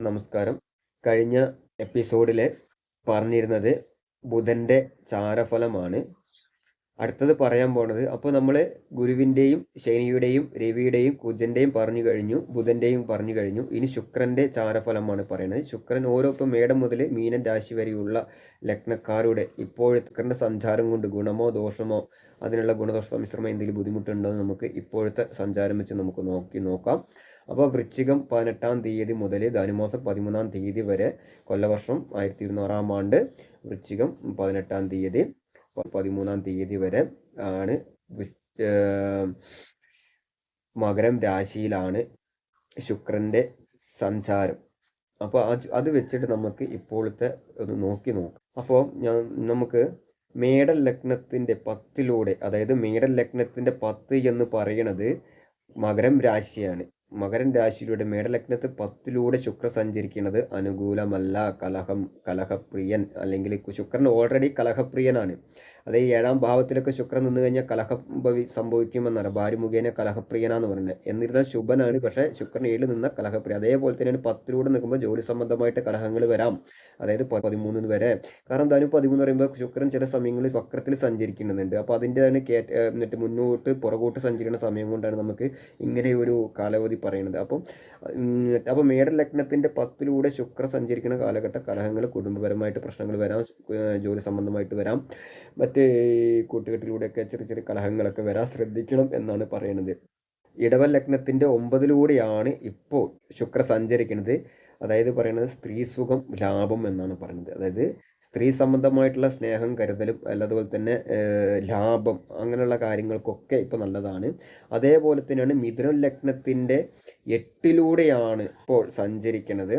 നമസ്കാരം. കഴിഞ്ഞ എപ്പിസോഡിൽ പറഞ്ഞിരുന്നത് ബുധന്റെ ചാരഫലമാണ്. അടുത്തത് പറയാൻ പോണത് അപ്പോൾ നമ്മൾ ഗുരുവിന്റെയും ശനിയുടെയും രവിയുടെയും കുജന്റെയും പറഞ്ഞു കഴിഞ്ഞു ബുധന്റെയും പറഞ്ഞു കഴിഞ്ഞു. ഇനി ശുക്രന്റെ ചാരഫലമാണ് പറയുന്നത് ശുക്രൻ ഓരോ ഇപ്പം മേടം മുതൽ മീനൻ രാശി വരെയുള്ള ലഗ്നക്കാരുടെ ഇപ്പോഴത്തെ സഞ്ചാരം കൊണ്ട് ഗുണമോ ദോഷമോ അതിനുള്ള ഗുണദോഷ സമ്മിശ്രമോ എന്തെങ്കിലും ബുദ്ധിമുട്ടുണ്ടോ എന്ന് നമുക്ക് ഇപ്പോഴത്തെ സഞ്ചാരം വെച്ച് നമുക്ക് നോക്കി നോക്കാം. അപ്പോൾ വൃശ്ചികം പതിനെട്ടാം തീയതി മുതൽ ധനുമാസം പതിമൂന്നാം തീയതി വരെ കൊല്ലവർഷം ആയിരത്തി ഇരുന്നൂറാം ആണ്ട് വൃശ്ചികം പതിനെട്ടാം തീയതി പതിമൂന്നാം തീയതി വരെ ആണ് മകരം രാശിയിലാണ് ശുക്രന്റെ സഞ്ചാരം. അപ്പോൾ അത് വെച്ചിട്ട് നമുക്ക് ഇപ്പോഴത്തെ ഒന്ന് നോക്കി നോക്കാം. അപ്പോൾ ഞാൻ നമുക്ക് മേടൽ ലഗ്നത്തിന്റെ പത്തിലൂടെ അതായത് മേടൽ ലഗ്നത്തിന്റെ പത്ത് എന്ന് പറയണത് മകരം രാശിയാണ്. മകരൻ രാശിയിലൂടെ മേടലഗ്നത്ത് പത്തിലൂടെ ശുക്ര സഞ്ചരിക്കുന്നത് അനുകൂലമല്ല. കലഹം കലഹപ്രിയൻ അല്ലെങ്കിൽ ശുക്രൻ ഓൾറെഡി കലഹപ്രിയനാണ്. അതായത് ഏഴാം ഭാവത്തിലൊക്കെ ശുക്രൻ നിന്ന് കഴിഞ്ഞാൽ കലഹം സംഭവിക്കുമെന്നാണ്. ഭാര്യ മുഖേന കലഹപ്രിയനാന്ന് പറയുന്നത്. എന്നിരുന്നാൽ ശുഭനാണ് പക്ഷേ ശുക്രൻ ഏഴിൽ നിന്ന കലഹപ്രിയ. അതേപോലെ തന്നെയാണ് പത്തിലൂടെ നിൽക്കുമ്പോൾ ജോലി സംബന്ധമായിട്ട് കലഹങ്ങൾ വരാം. അതായത് പതിമൂന്നിന് വരെ. കാരണം എന്തായാലും പതിമൂന്ന് പറയുമ്പോൾ ശുക്രൻ ചില സമയങ്ങളിൽ വക്രത്തിൽ സഞ്ചരിക്കുന്നുണ്ട് അപ്പോൾ അതിന്റെതാണ് കേറ്റ എന്നിട്ട് മുന്നോട്ട് പുറകോട്ട് സഞ്ചരിക്കുന്ന സമയം കൊണ്ടാണ് നമുക്ക് ഇങ്ങനെ ഒരു കാലാവധി പറയുന്നത്. അപ്പം അപ്പോൾ മേട ലഗ്നത്തിന്റെ പത്തിലൂടെ ശുക്ര സഞ്ചരിക്കുന്ന കാലഘട്ട കലഹങ്ങൾ കുടുംബപരമായിട്ട് പ്രശ്നങ്ങൾ വരാം. ജോലി സംബന്ധമായിട്ട് വരാം. മറ്റ് കൂട്ടുകെട്ടിലൂടെയൊക്കെ ചെറിയ ചെറിയ കലഹങ്ങളൊക്കെ വരാൻ ശ്രദ്ധിക്കണം എന്നാണ് പറയുന്നത്. ഇടവൽ ലഗ്നത്തിന്റെ ഒമ്പതിലൂടെയാണ് ഇപ്പോൾ ശുക്ര സഞ്ചരിക്കുന്നത്. അതായത് പറയുന്നത് സ്ത്രീ സുഖം ലാഭം എന്നാണ് പറയുന്നത്. അതായത് സ്ത്രീ സംബന്ധമായിട്ടുള്ള സ്നേഹം കരുതലും അല്ലാതെ തന്നെ ലാഭം അങ്ങനെയുള്ള കാര്യങ്ങൾക്കൊക്കെ ഇപ്പോൾ നല്ലതാണ്. അതേപോലെ തന്നെയാണ് മിഥുന ലഗ്നത്തിന്റെ എട്ടിലൂടെയാണ് ഇപ്പോൾ സഞ്ചരിക്കുന്നത്.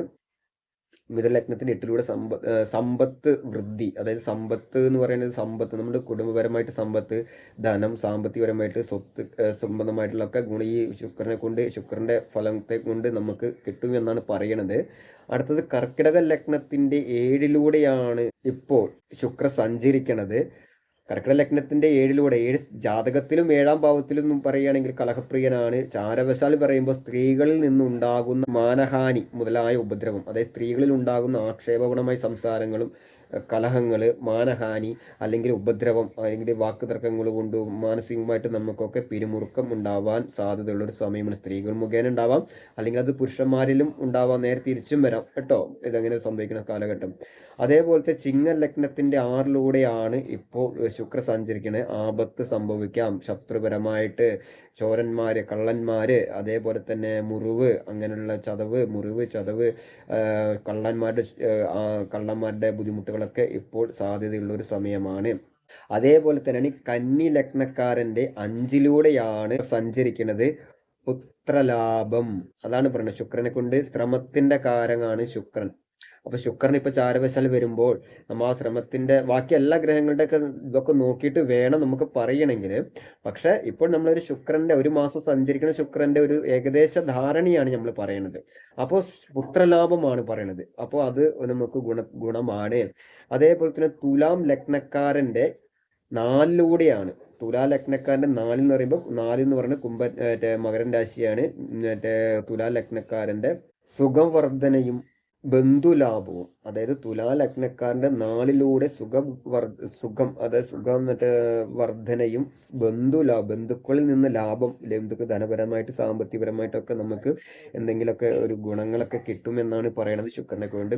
മിഥുലഗ്നത്തിന് എട്ടിലൂടെ സമ്പ സമ്പത്ത് വൃദ്ധി. അതായത് സമ്പത്ത് എന്ന് പറയുന്നത് സമ്പത്ത് നമ്മുടെ കുടുംബപരമായിട്ട് സമ്പത്ത് ധനം സാമ്പത്തികപരമായിട്ട് സ്വത്ത് സംബന്ധമായിട്ടുള്ള ഒക്കെ ഗുണ ഈ ശുക്രനെ കൊണ്ട് ശുക്രന്റെ ഫലത്തെ കൊണ്ട് നമുക്ക് കിട്ടും എന്നാണ് പറയണത്. അടുത്തത് കർക്കിടക ലഗ്നത്തിന്റെ ഏഴിലൂടെയാണ് ഇപ്പോൾ ശുക്ര സഞ്ചരിക്കണത്. കർക്കിടക ലഗ്നത്തിന്റെ ഏഴിലൂടെ ഏഴ് ജാതകത്തിലും ഏഴാം ഭാവത്തിലും പറയുകയാണെങ്കിൽ കലഹപ്രിയനാണ്. ചാരവശാൽ പറയുമ്പോൾ സ്ത്രീകളിൽ നിന്നുണ്ടാകുന്ന മാനഹാനി മുതലായ ഉപദ്രവം. അതായത് സ്ത്രീകളിൽ ഉണ്ടാകുന്ന ആക്ഷേപകുണമായ സംസാരങ്ങളും കലഹങ്ങൾ മാനഹാനി അല്ലെങ്കിൽ ഉപദ്രവം അല്ലെങ്കിൽ വാക്കുതർക്കങ്ങൾ കൊണ്ട് മാനസികമായിട്ട് നമുക്കൊക്കെ പിരിമുറുക്കം ഉണ്ടാവാൻ സാധ്യതയുള്ള ഒരു സമയമാണ് സ്ത്രീകൾ മുഖേന ഉണ്ടാവാം. അല്ലെങ്കിൽ അത് പുരുഷന്മാരിലും ഉണ്ടാവാം. നേരെ തിരിച്ചും വരാം. കേട്ടോ? ഇതങ്ങനെ സംഭവിക്കുന്ന കാലഘട്ടം. അതേപോലത്തെ ചിങ്ങ ലഗ്നത്തിന്റെ ആറിലൂടെയാണ് ഇപ്പോൾ ശുക്ര സഞ്ചരിക്കുന്നത് ആപത്ത് സംഭവിക്കാം. ശത്രുപരമായിട്ട് ചോരന്മാര് കള്ളന്മാര് അതേപോലെ തന്നെ മുറിവ് അങ്ങനെയുള്ള ചതവ് മുറിവ് ചതവ് കള്ളന്മാരുടെ കള്ളന്മാരുടെ ബുദ്ധിമുട്ടുകളൊക്കെ ഇപ്പോൾ സാധ്യതയുള്ള ഒരു സമയമാണ്. അതേപോലെ തന്നെയാണ് ഈ കന്നി ലഗ്നക്കാരന്റെ അഞ്ചിലൂടെയാണ് സഞ്ചരിക്കുന്നത് പുത്രലാഭം. അതാണ് പറയുന്നത് ശുക്രനെ കൊണ്ട് ശ്രമത്തിന്റെ കാരനാണ് ശുക്രൻ. അപ്പൊ ശുക്രൻ ഇപ്പൊ ചാരവശാൽ വരുമ്പോൾ നമ്മൾ ആ ശ്രമത്തിന്റെ ബാക്കി എല്ലാ ഗ്രഹങ്ങളുടെയൊക്കെ ഇതൊക്കെ നോക്കിയിട്ട് വേണം നമുക്ക് പറയണമെങ്കിൽ പക്ഷേ ഇപ്പോൾ നമ്മളൊരു ശുക്രന്റെ ഒരു മാസം സഞ്ചരിക്കുന്ന ശുക്രന്റെ ഒരു ഏകദേശ ധാരണയാണ് നമ്മൾ പറയുന്നത് അപ്പോൾ പുത്രലാഭമാണ് പറയുന്നത് അപ്പോൾ അത് നമുക്ക് ഗുണ ഗുണമാണ്. അതേപോലെ തന്നെ തുലാം ലഗ്നക്കാരന്റെ നാലിലൂടെയാണ്. തുലാ ലഗ്നക്കാരന്റെ നാലിൽ എന്ന് പറയുമ്പോൾ നാല് എന്ന് പറയുന്നത് കുംഭ മകരൻ രാശിയാണ്. മറ്റേ തുലാ ലഗ്നക്കാരന്റെ സുഖവർദ്ധനയും ബന്ധുലാഭവും അതായത് തുലാ ലഗ്നക്കാരന്റെ നാലിലൂടെ സുഖം സുഖം അതായത് സുഖം എന്നിട്ട് വർധനയും ബന്ധുലാ ബന്ധുക്കളിൽ നിന്ന് ലാഭം ബന്ധുക്ക് ധനപരമായിട്ട് സാമ്പത്തികപരമായിട്ടൊക്കെ നമുക്ക് എന്തെങ്കിലുമൊക്കെ ഒരു ഗുണങ്ങളൊക്കെ കിട്ടുമെന്നാണ് പറയണത് ശുക്രനെ കൊണ്ട്.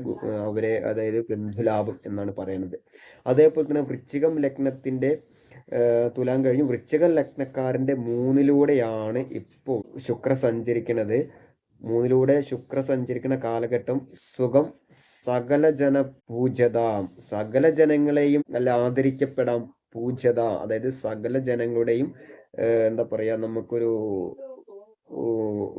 അവരെ അതായത് ബന്ധുലാഭം എന്നാണ് പറയണത്. അതേപോലെ തന്നെ വൃശ്ചികം ലഗ്നത്തിന്റെ തുലാൻ കഴിഞ്ഞു വൃശ്ചിക ലഗ്നക്കാരന്റെ മൂന്നിലൂടെയാണ് ഇപ്പോൾ ശുക്ര സഞ്ചരിക്കുന്നത് മൂന്നിലൂടെ ശുക്ര സഞ്ചരിക്കുന്ന കാലഘട്ടം സുഖം സകല ജന പൂജത സകല ജനങ്ങളെയും നല്ല ആദരിക്കപ്പെടാം. പൂജത അതായത് സകല ജനങ്ങളുടെയും എന്താ പറയാ നമുക്കൊരു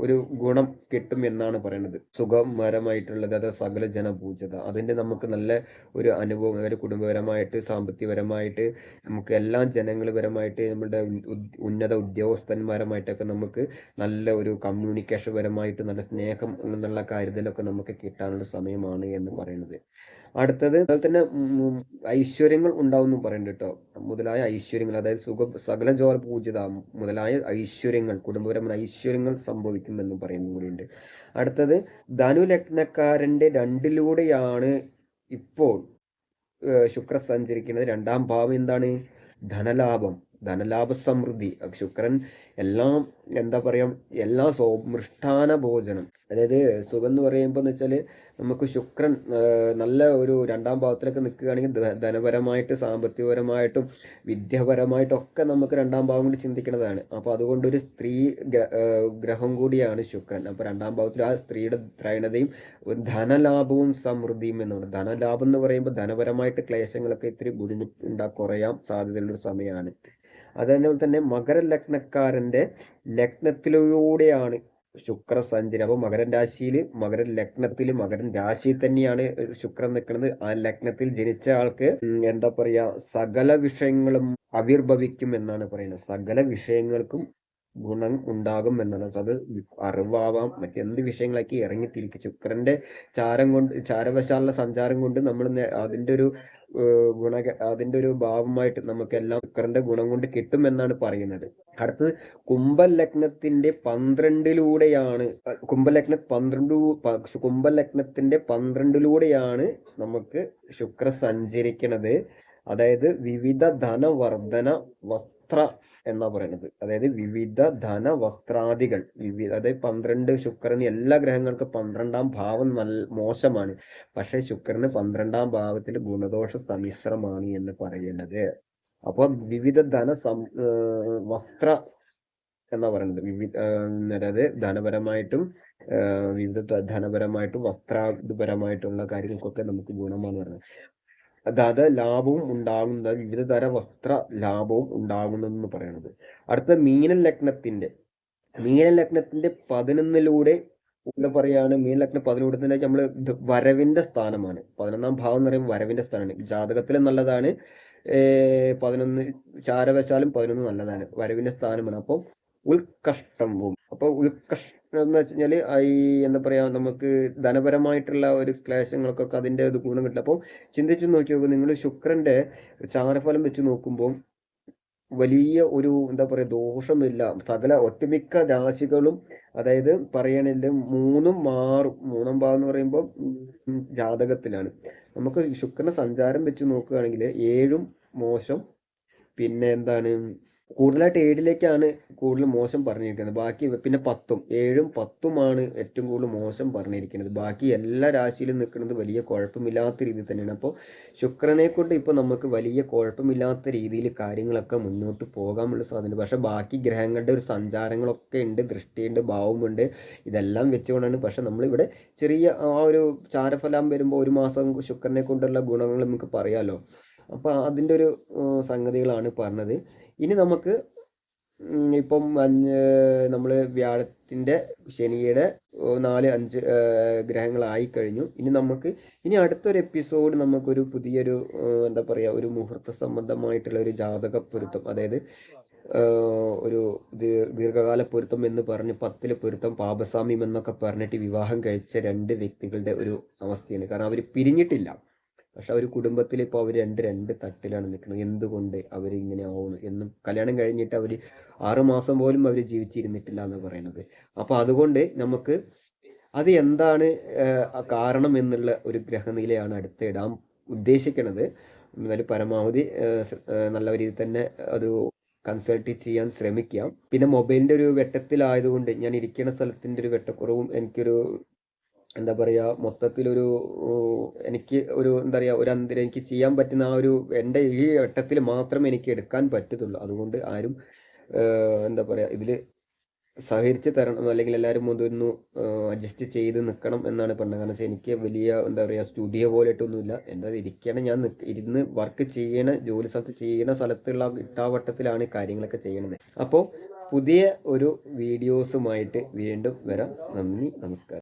ഒരു ഗുണം കിട്ടും എന്നാണ് പറയുന്നത്. സുഖമരമായിട്ടുള്ളത് അത് സകല ജനപൂജത അതിന്റെ നമുക്ക് നല്ല ഒരു അനുഭവം അതായത് കുടുംബപരമായിട്ട് സാമ്പത്തികപരമായിട്ട് നമുക്ക് എല്ലാ ജനങ്ങളുപരമായിട്ട് നമ്മുടെ ഉന്നത ഉദ്യോഗസ്ഥന്മാരുമായിട്ടൊക്കെ നമുക്ക് നല്ല ഒരു കമ്മ്യൂണിക്കേഷൻ പരമായിട്ട് നല്ല സ്നേഹം എന്നുള്ള കാര്യത്തിലൊക്കെ നമുക്ക് കിട്ടാനുള്ള സമയമാണ് എന്ന് പറയുന്നത്. അടുത്തത് അതുപോലെ തന്നെ ഐശ്വര്യങ്ങൾ ഉണ്ടാവും പറയുന്നുണ്ട് കേട്ടോ. മുതലായ ഐശ്വര്യങ്ങൾ അതായത് സുഖ സകല ജോർ പൂജിത മുതലായ ഐശ്വര്യങ്ങൾ കുടുംബപരമായ ഐശ്വര്യങ്ങൾ ക്ലേശങ്ങൾ സംഭവിക്കുമെന്ന് പറയുന്നത് കൂടിയുണ്ട് അടുത്തത് ധനുലഗ്നക്കാരന്റെ രണ്ടിലൂടെയാണ് ഇപ്പോൾ ശുക്ര സഞ്ചരിക്കുന്നത്. രണ്ടാം ഭാവം എന്താണ്? ധനലാഭം ധനലാഭ സമൃദ്ധി ശുക്രൻ എല്ലാം എന്താ പറയുക എല്ലാ സോ മൃഷ്ടാന ഭോജനം. അതായത് സുഖം എന്ന് പറയുമ്പോൾ എന്ന് വെച്ചാൽ നമുക്ക് ശുക്രൻ നല്ല ഒരു രണ്ടാം ഭാവത്തിലൊക്കെ നിൽക്കുകയാണെങ്കിൽ ധനപരമായിട്ട് സാമ്പത്തികപരമായിട്ടും വിദ്യാപരമായിട്ടും ഒക്കെ നമുക്ക് രണ്ടാം ഭാവം കൂടി ചിന്തിക്കേണ്ടതാണ് അപ്പോൾ അതുകൊണ്ട് ഒരു സ്ത്രീ ഗ്രഹം കൂടിയാണ് ശുക്രൻ. അപ്പോൾ രണ്ടാം ഭാവത്തിൽ ആ സ്ത്രീയുടെ ത്രൈണതയും ധനലാഭവും സമൃദ്ധിയും എന്നാണ്. ധനലാഭം എന്ന് പറയുമ്പോൾ ധനപരമായിട്ട് ക്ലേശങ്ങളൊക്കെ ഇത്തിരി ബുദ്ധിമുട്ടുണ്ടാ കുറയാൻ സാധ്യതയുള്ള ഒരു സമയമാണ് അതേപോലെ തന്നെ മകര ലഗ്നക്കാരന്റെ ലഗ്നത്തിലൂടെയാണ് ശുക്ര സഞ്ചരി അപ്പോൾ മകരൻ രാശിയിൽ മകരൻ ലഗ്നത്തിൽ മകരൻ രാശിയിൽ തന്നെയാണ് ശുക്രൻ നിൽക്കുന്നത്. ആ ലഗ്നത്തിൽ ജനിച്ച ആൾക്ക് എന്താ പറയാ സകല വിഷയങ്ങളും ആവിർഭവിക്കും എന്നാണ് പറയുന്നത്. സകല വിഷയങ്ങൾക്കും ഗുണം ഉണ്ടാകും എന്നാണ്. അത് അറിവാവാം. മറ്റെന്ത് വിഷയങ്ങളാക്കി ഇറങ്ങിത്തിരിക്കും? ശുക്രന്റെ ചാരം കൊണ്ട് ചാരവശാലുള്ള സഞ്ചാരം കൊണ്ട് നമ്മൾ അതിന്റെ ഒരു ഗുണ അതിന്റെ ഒരു ഭാവമായിട്ട് നമുക്ക് എല്ലാം ശുക്രന്റെ ഗുണം കൊണ്ട് കിട്ടും എന്നാണ് പറയുന്നത്. അടുത്തത് കുംഭലഗ്നത്തിന്റെ പന്ത്രണ്ടിലൂടെയാണ് കുംഭലഗ്ന പന്ത്രണ്ട് കുംഭലഗ്നത്തിന്റെ പന്ത്രണ്ടിലൂടെയാണ് നമുക്ക് ശുക്ര സഞ്ചരിക്കുന്നത് അതായത് വിവിധ ധനവർദ്ധന വസ്ത്ര എന്നാ പറയുന്നത്. അതായത് വിവിധ ധന വസ്ത്രാദികൾ വിവിധ അതായത് പന്ത്രണ്ട് ശുക്രന് എല്ലാ ഗ്രഹങ്ങൾക്കും പന്ത്രണ്ടാം ഭാവം നല്ല മോശമാണ്. പക്ഷെ ശുക്രന് പന്ത്രണ്ടാം ഭാവത്തിൽ ഗുണദോഷ സമിശ്രമാണ് എന്ന് പറയുന്നത് അപ്പോൾ വിവിധ ധന സം വസ്ത്ര എന്നാ പറയുന്നത്? വിവിധ അതായത് ധനപരമായിട്ടും വിവിധ ധനപരമായിട്ടും വസ്ത്രപരമായിട്ടുള്ള കാര്യങ്ങൾക്കൊക്കെ നമുക്ക് ഗുണമാണ് പറയുന്നത്. അതായത് ലാഭവും ഉണ്ടാകുന്നത് വിവിധ തര വസ്ത്ര ലാഭവും ഉണ്ടാകുന്നതെന്ന് പറയുന്നത് അടുത്ത മീന ലഗ്നത്തിന്റെ മീന ലഗ്നത്തിന്റെ പതിനൊന്നിലൂടെ എന്താ പറയാണ്? മീന ലഗ്നം പതിനൂടെ തന്നെ നമ്മൾ വരവിന്റെ സ്ഥാനമാണ്. പതിനൊന്നാം ഭാവം എന്ന് പറയുമ്പോൾ വരവിന്റെ സ്ഥാനമാണ്. ജാതകത്തിൽ നല്ലതാണ്. പതിനൊന്ന് ചാരവശാലും പതിനൊന്ന് നല്ലതാണ്. വരവിന്റെ സ്ഥാനമാണ്. അപ്പോൾ ഉത്കഷ്ടവും അപ്പോൾ എന്ന് വെച്ച് കഴിഞ്ഞാൽ ഈ എന്താ പറയാ നമുക്ക് ധനപരമായിട്ടുള്ള ഒരു ക്ലേശങ്ങൾക്കൊക്കെ അതിന്റെ ഇത് ഗുണം കിട്ടില്ല അപ്പോൾ ചിന്തിച്ചു നോക്കി നോക്കുമ്പോൾ നിങ്ങൾ ശുക്രന്റെ ചാരഫലം വെച്ച് നോക്കുമ്പോൾ വലിയ ഒരു എന്താ പറയുക ദോഷമില്ല. സകല ഒട്ടുമിക്ക രാശികളും അതായത് പറയണില്ല മൂന്നും മാറും മൂന്നാം ഭാഗം എന്ന് പറയുമ്പോൾ ജാതകത്തിലാണ്. നമുക്ക് ശുക്രന്റെ സഞ്ചാരം വെച്ച് നോക്കുകയാണെങ്കിൽ ഏഴും മോശം. പിന്നെ എന്താണ്? കൂടുതലായിട്ട് ഏഴിലേക്കാണ് കൂടുതൽ മോശം പറഞ്ഞിരിക്കുന്നത്. ബാക്കി പിന്നെ പത്തും ഏഴും പത്തുമാണ് ഏറ്റവും കൂടുതൽ മോശം പറഞ്ഞിരിക്കുന്നത്. ബാക്കി എല്ലാ രാശിയിലും നിൽക്കുന്നത് വലിയ കുഴപ്പമില്ലാത്ത രീതിയിൽ തന്നെയാണ്. അപ്പോൾ ശുക്രനെ കൊണ്ട് ഇപ്പോൾ നമുക്ക് വലിയ കുഴപ്പമില്ലാത്ത രീതിയിൽ കാര്യങ്ങളൊക്കെ മുന്നോട്ട് പോകാനുള്ള സാധ്യത പക്ഷേ ബാക്കി ഗ്രഹങ്ങളുടെ ഒരു സഞ്ചാരങ്ങളൊക്കെ ഉണ്ട് ദൃഷ്ടിയുണ്ട് ഭാവമുണ്ട്. ഇതെല്ലാം വെച്ചുകൊണ്ടാണ്. പക്ഷേ നമ്മളിവിടെ ചെറിയ ആ ഒരു ചാരഫലം വരുമ്പോൾ ഒരു മാസം ശുക്രനെ കൊണ്ടുള്ള ഗുണങ്ങൾ നമുക്ക് പറയാമല്ലോ അപ്പോൾ അതിന്റെ ഒരു സംഗതികളാണ് പറഞ്ഞത്. ഇനി നമുക്ക് ഇപ്പം അഞ്ച് നമ്മൾ വ്യാഴത്തിന്റെ ശനിയുടെ നാല് അഞ്ച് ഗ്രഹങ്ങളായി കഴിഞ്ഞു. ഇനി നമുക്ക് ഇനി അടുത്തൊരു എപ്പിസോഡ് നമുക്കൊരു പുതിയൊരു എന്താ പറയുക ഒരു മുഹൂർത്ത സംബന്ധമായിട്ടുള്ള ഒരു ജാതക പൊരുത്തം അതായത് ഒരു ദീർഘകാല പൊരുത്തം എന്ന് പറഞ്ഞ് പത്തിൽ പൊരുത്തം പാപസാമ്യം എന്നൊക്കെ പറഞ്ഞിട്ട് വിവാഹം കഴിച്ച രണ്ട് വ്യക്തികളുടെ ഒരു അവസ്ഥയാണ്. കാരണം അവർ പിരിഞ്ഞിട്ടില്ല. പക്ഷെ ഒരു കുടുംബത്തിൽ ഇപ്പോൾ അവർ രണ്ട് രണ്ട് തട്ടിലാണ് നിൽക്കുന്നത്. എന്തുകൊണ്ട് അവർ ഇങ്ങനെ ആവുന്നു? എന്നും കല്യാണം കഴിഞ്ഞിട്ട് അവർ ആറുമാസം പോലും അവർ ജീവിച്ചിരുന്നിട്ടില്ല എന്ന് പറയുന്നത് അപ്പോൾ അതുകൊണ്ട് നമുക്ക് അത് എന്താണ് കാരണം എന്നുള്ള ഒരു ഗ്രഹനിലയാണ് അടുത്ത് ഇടാൻ ഉദ്ദേശിക്കുന്നത് എന്നാലും പരമാവധി നല്ല രീതിയിൽ തന്നെ അത് കൺസൾട്ട് ചെയ്യാൻ ശ്രമിക്കാം. പിന്നെ മൊബൈലിന്റെ ഒരു വെട്ടത്തിലായതുകൊണ്ട് ഞാൻ ഇരിക്കുന്ന സ്ഥലത്തിന്റെ ഒരു വെട്ടക്കുറവും എനിക്കൊരു എന്താ പറയുക മൊത്തത്തിലൊരു എനിക്ക് ഒരു എന്താ പറയുക ഒരു അന്തരം എനിക്ക് ചെയ്യാൻ പറ്റുന്ന ആ ഒരു എന്റെ ഈ ഘട്ടത്തിൽ മാത്രമേ എനിക്ക് എടുക്കാൻ പറ്റത്തുള്ളൂ. അതുകൊണ്ട് ആരും എന്താ പറയുക ഇതിൽ സഹകരിച്ച് തരണം അല്ലെങ്കിൽ എല്ലാവരും മുതിർന്നു അഡ്ജസ്റ്റ് ചെയ്ത് നിൽക്കണം എന്നാണ് പറഞ്ഞത്. കാരണം വെച്ചാൽ എനിക്ക് വലിയ എന്താ പറയുക സ്റ്റുഡിയോ പോലെയിട്ടൊന്നുമില്ല. എന്താ ഇരിക്കണം ഞാൻ ഇരുന്ന് വർക്ക് ചെയ്യണ ജോലി സ്ഥലത്ത് ചെയ്യണ സ്ഥലത്തുള്ള ഇട്ടാവട്ടത്തിലാണ് കാര്യങ്ങളൊക്കെ ചെയ്യണത്. അപ്പോൾ പുതിയ ഒരു വീഡിയോസുമായിട്ട് വീണ്ടും വരാം. നന്ദി നമസ്കാരം.